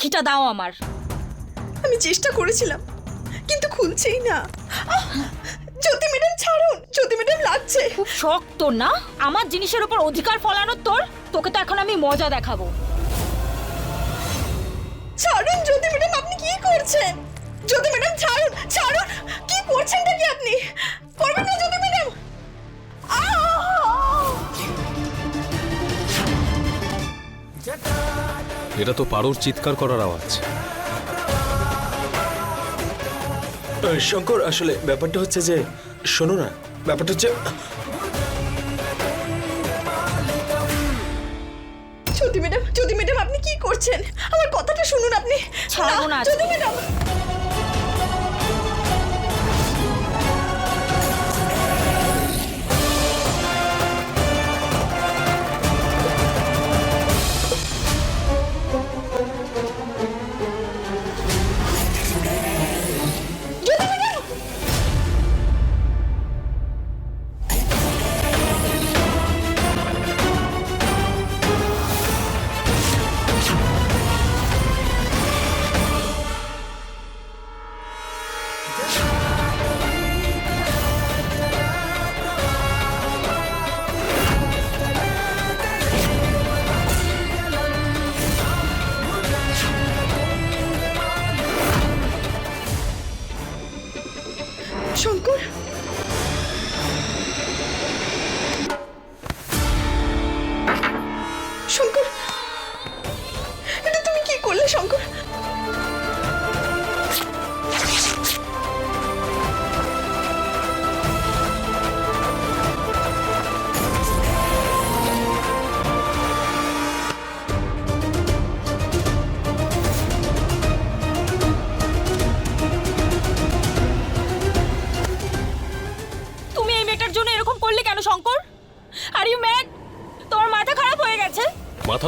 রাখিটা দাও আমার। আমি চেষ্টা করেছিলাম কিন্তু খুলছেই না! জ্যোতি ম্যাডাম ছাড়ুন জ্যোতি ম্যাডাম লাগছে। খুব শখ তোর না? আমার জিনিসের উপর অধিকার ফলানোর তোর? তোকে তো এখন আমি মজা দেখাবো। ছাড়ুন জ্যোতি ম্যাডাম আপনি কি করছেন? জ্যোতি ম্যাডাম ছাড়ুন ছাড়ুন কি করছেনটা কি আপনি? করবেন না জ্যোতি ম্যাডাম। এটা তো পারোর চিৎকার করার আওয়াজ। শঙ্কর আসলে ব্যাপারটা হচ্ছে যে শোনো না ব্যাপারটা হচ্ছে জ্যোতি ম্যাডাম জ্যোতি ম্যাডাম আপনি কি করছেন? আমার কথাটা শুনুন আপনি। ছাড়বো না জ্যোতি ম্যাডাম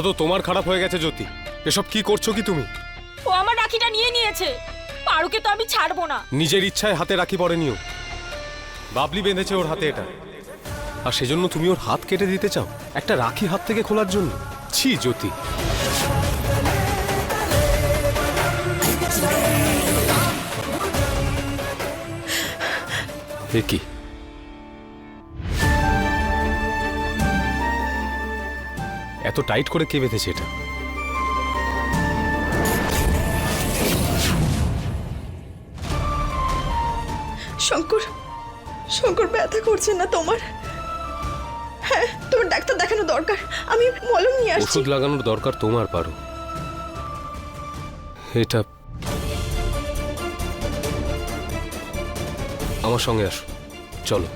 তো তোমার খারাপ হয়ে গেছে জ্যোতি। এসব কি করছ কি তুমি? ও আমার রাখিটা নিয়ে নিয়েছে। পারুকে তো আমি ছাড়বো না। নিজের ইচ্ছায় হাতে রাখি পরে নিও। বাবলি বেঁধেছে ওর হাতে এটা। আর সেজন্য তুমি ওর হাত কেটে দিতে চাও? একটা রাখি হাত থেকে খোলার জন্য? ছি জ্যোতি। এ কি? এত টাইট করে কে বেঁধেছে এটা? শঙ্কর শঙ্কর ব্যথা করছে না তোমার? হ্যাঁ তোমার ডাক্তার দেখানো দরকার। আমি মলম নিয়ে আসছি। ওষুধ লাগানোর দরকার তোমার পারো। এটা আমার সঙ্গে আসো। চলো।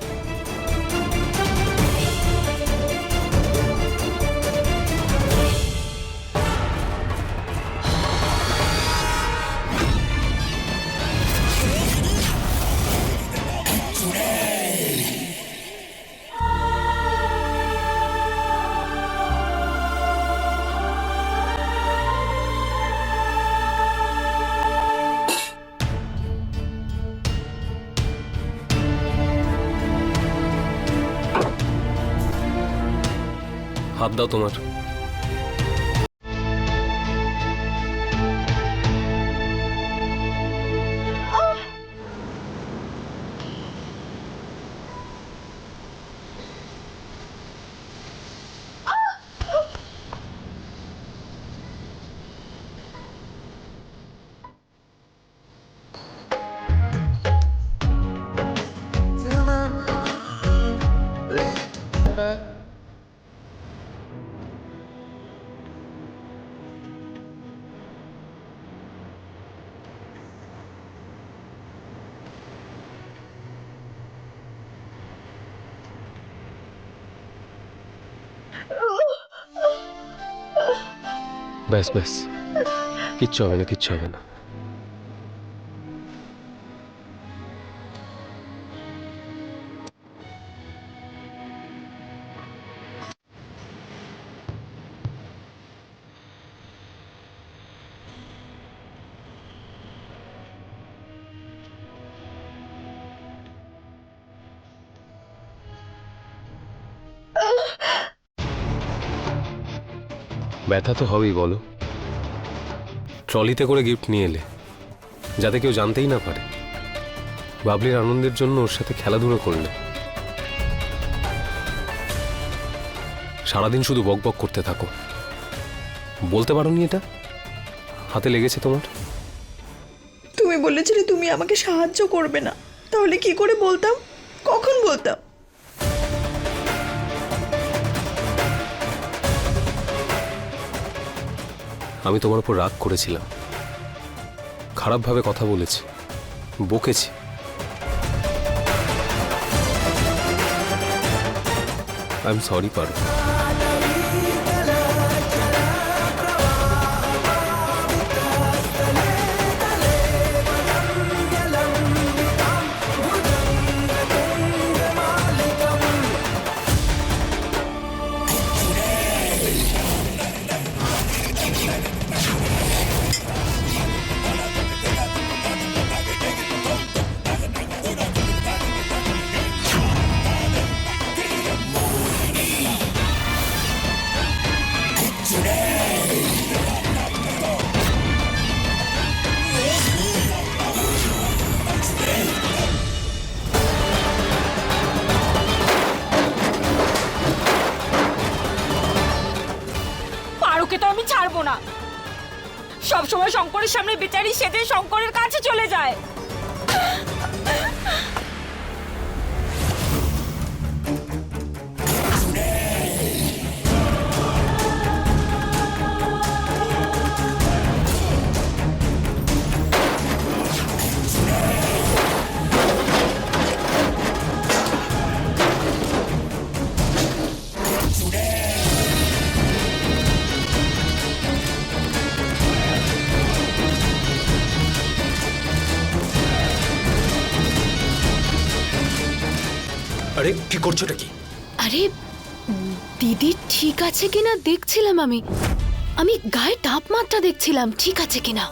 দাও তোমার। ব্যাস ব্যাস। কিচ্ছু হবে না কিচ্ছু হবে না। ব্যথা তো হবেই বলো। ট্রলিতে করে গিফট নিয়ে এলে যাতে কেউ জানতেই না পারে। বাবলির আনন্দের জন্য ওর সাথে খেলাধুলো করলে। সারাদিন শুধু বক বক করতে থাকো। বলতে পারো নি এটা? হাতে লেগেছে তোমার? তুমি বলেছিলে তুমি আমাকে সাহায্য করবে না। তাহলে কি করে বলতাম? কখন বলতাম? আমি তোমার উপর রাগ করেছিলাম। খারাপভাবে কথা বলেছি বকেছি। আই এম সরি পারো আরে কি? করছ কি আরে দিদি ঠিক আছে কিনা দেখছিলাম আমি। আমি গায়ে তাপমাত্রা দেখছিলাম ঠিক আছে কিনা?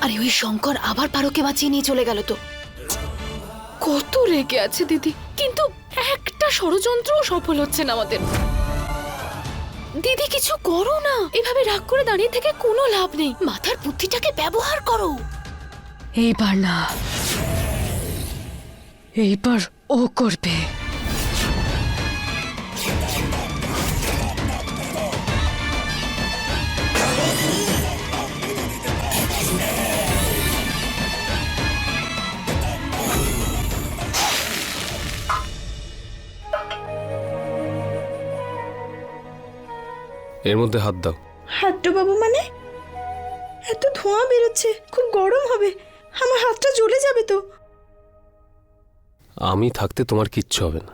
আরে ওই শঙ্কর আবার পারোকে বাঁচিয়ে নিয়ে চলে গেল তো। কত রেগে আছে দিদি কিন্তু একটা ষড়যন্ত্রও সফল হচ্ছে না আমাদের। দিদি কিছু করো না। এভাবে রাগ করে দাঁড়িয়ে থেকে কোনো লাভ নেই। মাথার বুদ্ধিটাকে ব্যবহার করো। এইবার না। এইবার ও করবে। এর মধ্যে হাত দাও। হাতটা বাবু মানে? এত ধোঁয়া বেরোচ্ছে খুব গরম হবে। আমার হাতটা জ্বলে যাবে তো। আমি থাকতে তোমার কিচ্ছু হবে না।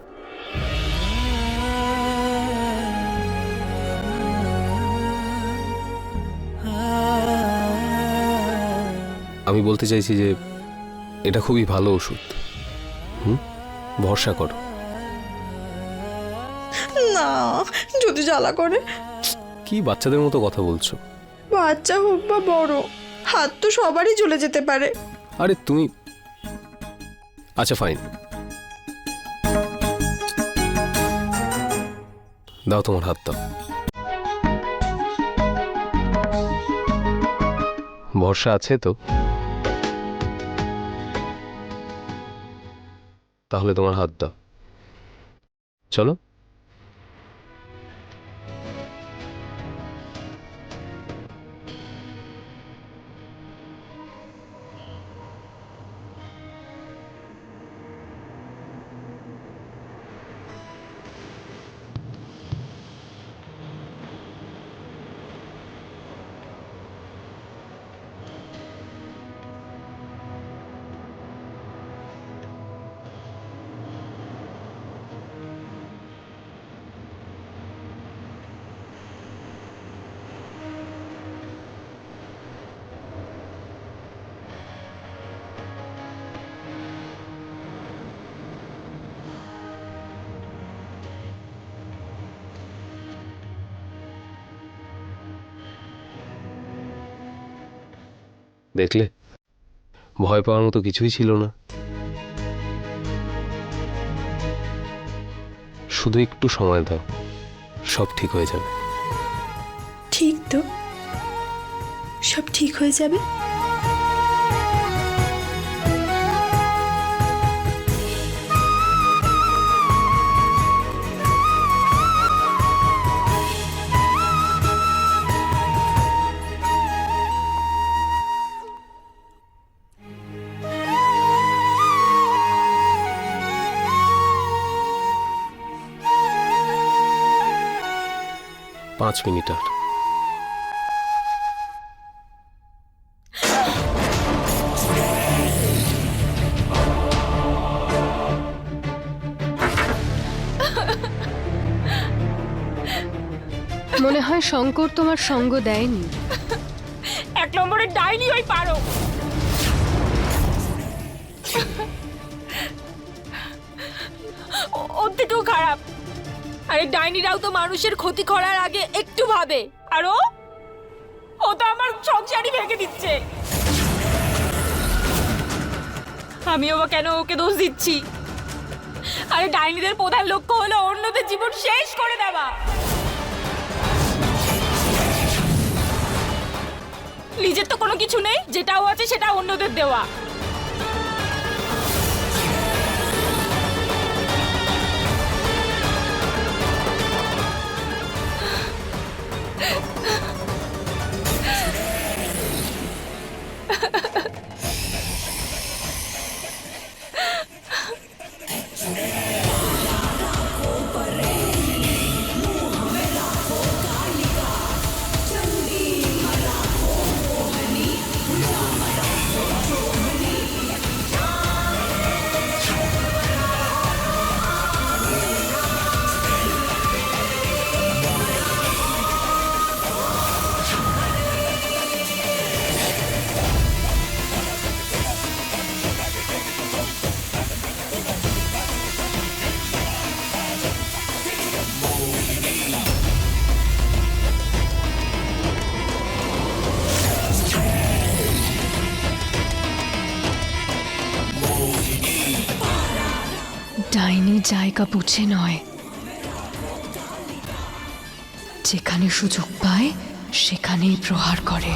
আমি বলতে চাইছি যে এটা খুবই ভালো ওষুধ। হুম? ভরসা করো। না যদি জ্বালা করে কি বাচ্চাদের মতো কথা বলছো? বাচ্চা হোক বা বড় হাত তো সবারই চলে যেতে পারে। আরে তুমি আচ্ছা ফাইন দাও তোমার হাত দাও। ভরসা আছে তো? তাহলে তোমার হাত দাও। চলো। দেখলে? ভয় পাওয়ার মতো কিছুই ছিল না। শুধু একটু সময় দাও, সব ঠিক হয়ে যাবে। ঠিক তো? সব ঠিক হয়ে যাবে? পাঁচ মিনিট আর। মনে হয় শঙ্কর তোমার সঙ্গ দেয়নি। এক নম্বরের ডাইনি ওই পারো আরে ডাইনিরাও তো মানুষের ক্ষতি করার আগে একটু ভাবে। আর ও? ও তো আমার সংসারই ভেঙে দিচ্ছে। আমিও বা কেন ওকে দোষ দিচ্ছি? আরে ডাইনিদের প্রধান লক্ষ্য হলো অন্যদের জীবন শেষ করে দেওয়া। নিজের তো কোনো কিছু নেই, যেটাও আছে সেটা অন্যদের দেওয়া। ডাইনি জায়গা বুঝে নয়। যেখানে সুযোগ পায়, সেখানেই প্রহার করে।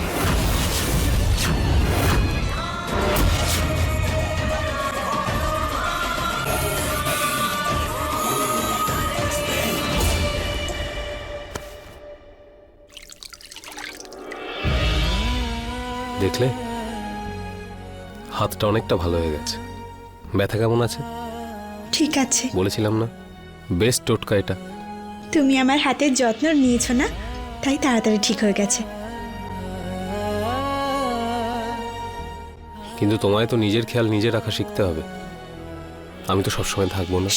দেখলে? হাতটা অনেকটা ভালো হয়ে গেছে। ব্যথা কেমন আছে? ঠিক আছে। বলেছিলাম না? বেস্ট টোটকা এটা। তুমি আমার হাতের যত্ন নিয়েছো না? তাই তাড়াতাড়ি ঠিক হয়ে গেছে। কিন্তু তোমায় তো নিজের খেয়াল নিজে রাখা শিখতে হবে। আমি তো সবসময় থাকব না।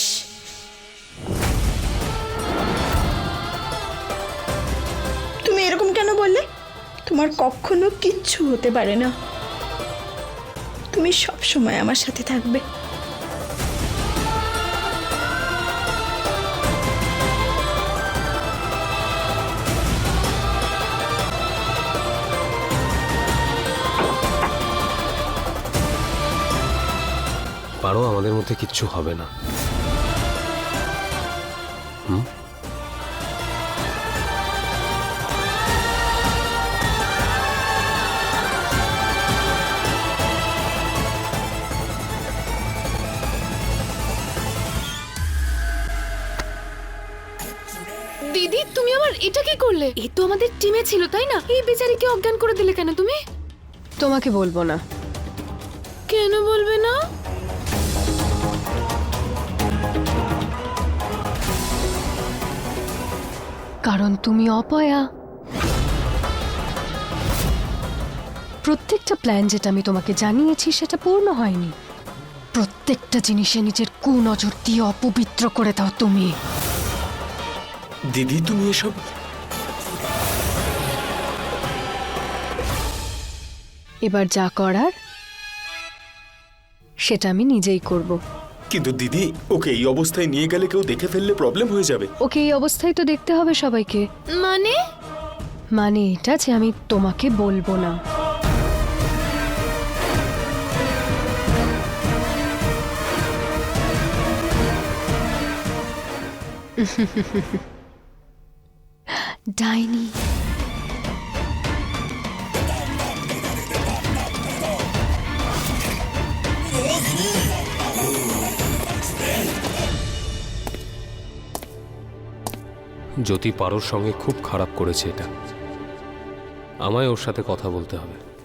তুমি এরকম কেন বললে তোমার কখনো কিচ্ছু হতে পারে না তুমি সব সময় আমার সাথে থাকবে পারো আমাদের মধ্যে কিচ্ছু হবে না। হুম? দিদি তুমি আমার এটা কি করলে? এ তো আমাদের টিমে ছিল তাই না? এই বেচারিকে অজ্ঞান করে দিলে কেন তুমি? তোমাকে বলব না। কেন বলবে কারণ তুমি অপয়া। প্রত্যেকটা প্ল্যান যেটা আমি তোমাকে জানিয়েছি সেটা পূর্ণ হয়নি। প্রত্যেকটা জিনিসে নিজের কুনজর দিয়ে অপবিত্র করে দাও তুমি। দিদি তুমি এসব এবার যা করার সেটা আমি নিজেই করব। কিন্তু দিদি ওকে এই অবস্থায় নিয়ে গেলে কেউ দেখে ফেললে প্রবলেম হয়ে যাবে। ওকে এই অবস্থায় তো দেখতে হবে সবাইকে। মানে? মানে এটা যে আমি তোমাকে বলব না। ডাইনি। জ্যোতি পারোর সঙ্গে খুব খারাপ করেছে এটা। আমায় ওর সাথে কথা বলতে হবে।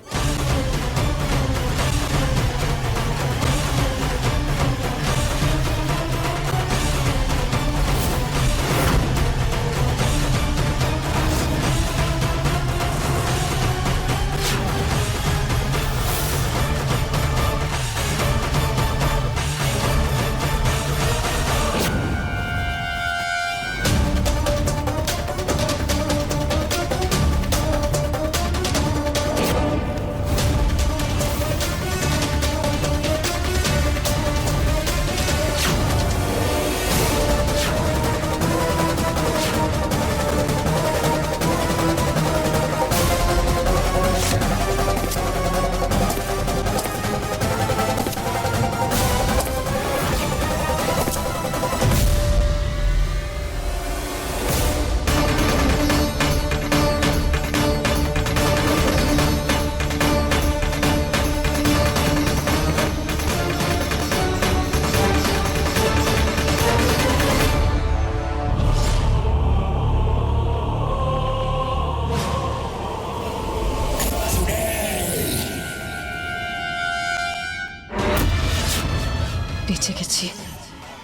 বেঁচে গেছি।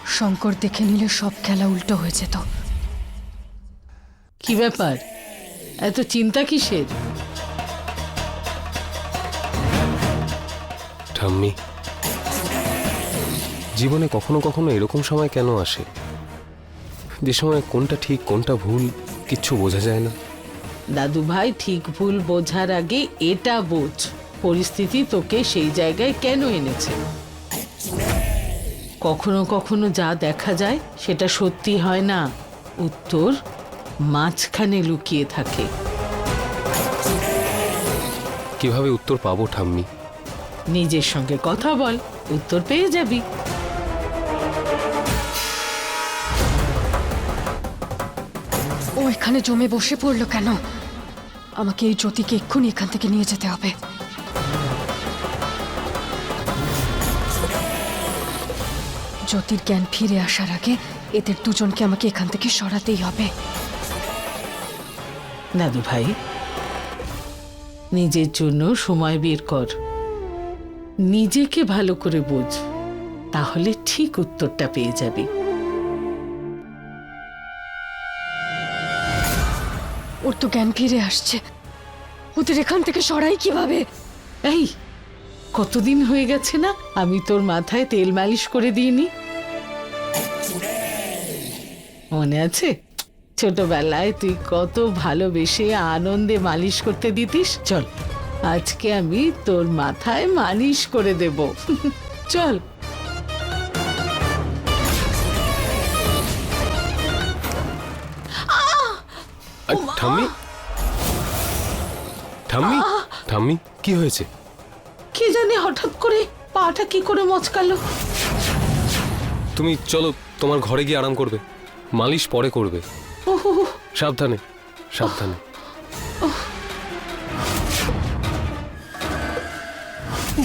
শঙ্কর দেখে নিলে সব খেলা উল্টো হয়ে যেত। কি ব্যাপার? এত চিন্তা কিসের? ঠাম্মি জীবনে কখনো কখনো এরকম সময় কেন আসে? যে সময় কোনটা ঠিক কোনটা ভুল কিচ্ছু বোঝা যায় না। দাদু ভাই ঠিক ভুল বোঝার আগে এটা বোঝ পরিস্থিতি তোকে সেই জায়গায় কেন এনেছে? কখনো কখনো যা দেখা যায় সেটা সত্যি হয় না। উত্তর মাঝখানে লুকিয়ে থাকে। কীভাবে উত্তর পাবো ঠাম্মি? নিজের সঙ্গে কথা বল উত্তর পেয়ে যাবি। ও এখানে জমে বসে পড়ল কেন? আমাকে এই জ্যোতিকে এক্ষুনি এখান থেকে নিয়ে যেতে হবে। জ্যোতির জ্ঞান ফিরে আসার আগে এদের দুজনকে আমাকে এখান থেকে সরাতেই হবে। দাদু ভাই নিজের জন্য সময় বের কর। নিজেকে ভালো করে বোঝ তাহলে ঠিক উত্তরটা পেয়ে যাবে। ওর তো জ্ঞান ফিরে আসছে। ওদের এখান থেকে সরাই কীভাবে? এই কতদিন হয়ে গেছে না আমি তোর মাথায় তেল মালিশ করে দিইনি? মনে আছে? ছোটবেলায় তুই কত ভালোবেসে আনন্দে মালিশ করতে দিতিস? চল আজকে আমি তোর মাথায় মালিশ করে দেব। চল। ঠাম্মি? ঠাম্মি? ঠাম্মি কি হয়েছে? কে জানে হঠাৎ করে পাটা কি করে মচকালো? তুমি চলো তোমার ঘরে গিয়ে আরাম করবে। মালিশ পরে করবে। ওহো সাবধানে সাবধানে।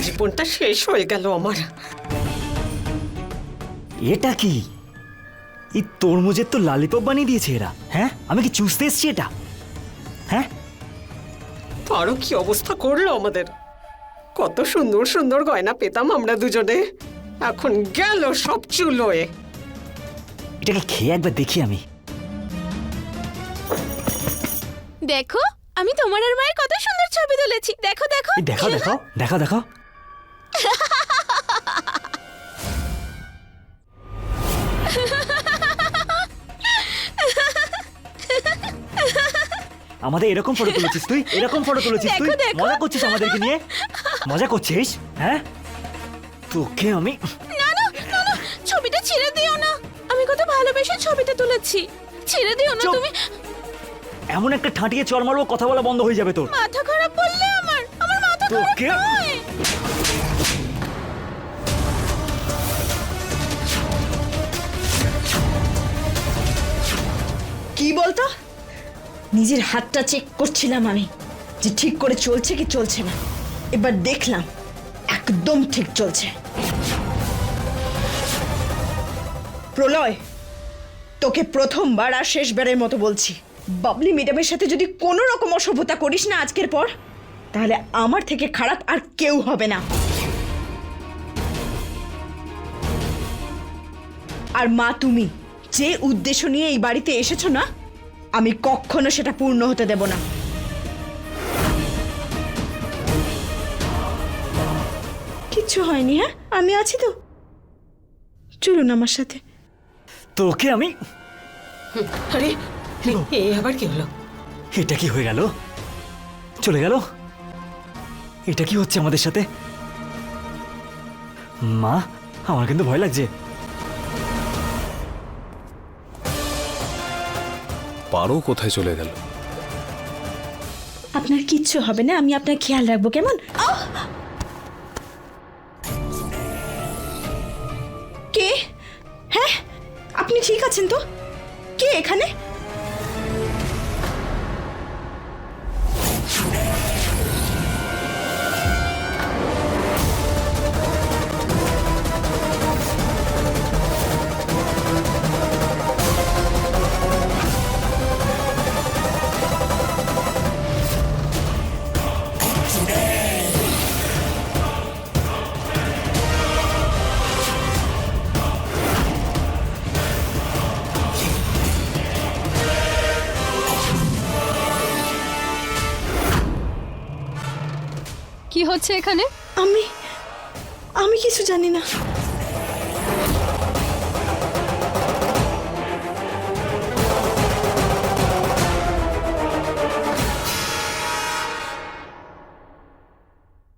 জীবনটা শেষ হয়ে গেল আমার। এটা কি? এই তরমুজের তো লালিপপ বানিয়ে দিয়েছে এরা। হ্যাঁ? আমি কি চুষতে এসছি এটা? হ্যাঁ? আরও কি অবস্থা করল আমাদের? কত সুন্দর সুন্দর গয়না পেতাম আমরা দুজনে। এখন গেল সব চুলোয়। এটাকে খেয়ে একবার দেখি আমি। দেখো আমি তোমার আর মায়ের কত সুন্দর ছবি তুলেছি। দেখো দেখো। এই দেখাও দেখাও দেখাও দেখাও আমাদের এরকম ফটো তুলেছিস তুই? এরকম ফটো তুলেছিস তুই? দেখো, দেখো। মজা করছিস আমাদেরকে নিয়ে? মজা করছিস? হ্যাঁ? তোকে আমি ছবিটা তুলেছি। ছেড়ে দিও না চুপ। তুমি। এমন একটা ঠাঁটিয়ে চর মারবো কথা বলা বন্ধ হয়ে যাবে তোর। মাথা খারাপ বললে আমার। আমার মাথা খারাপ তোকে? নয়। কি বলতো? নিজের হাতটা চেক করছিলাম আমি যে ঠিক করে চলছে কি চলছে না। এবার দেখলাম একদম ঠিক চলছে। প্রলয় তোকে প্রথমবার আর শেষবারের মতো বলছি। বাবলি ম্যাডামের সাথে যদি কোনো রকম অসভ্যতা করিস না আজকের পর, তাহলে আমার থেকে খারাপ আর কেউ হবে না। আর মা, তুমি যে উদ্দেশ্য নিয়ে এই বাড়িতে এসেছ না, আমি কখনো সেটা পূর্ণ হতে দেব না। কিচ্ছু হয়নি হ্যাঁ? আমি আছি তো। চলুন আমার সাথে। তোকে আমি? আরে এ আবার কি হলো? এটা কি হয়ে গেল? চলে গেল? এটা কি হচ্ছে আমাদের সাথে? মা আমার কিন্তু ভয় লাগছে। পারো কোথায় চলে গেল? আপনার কিচ্ছু হবে না আমি আপনার খেয়াল রাখব কেমন? আছেন তো হচ্ছে এখানে? আমি আমি কিছু জানি না।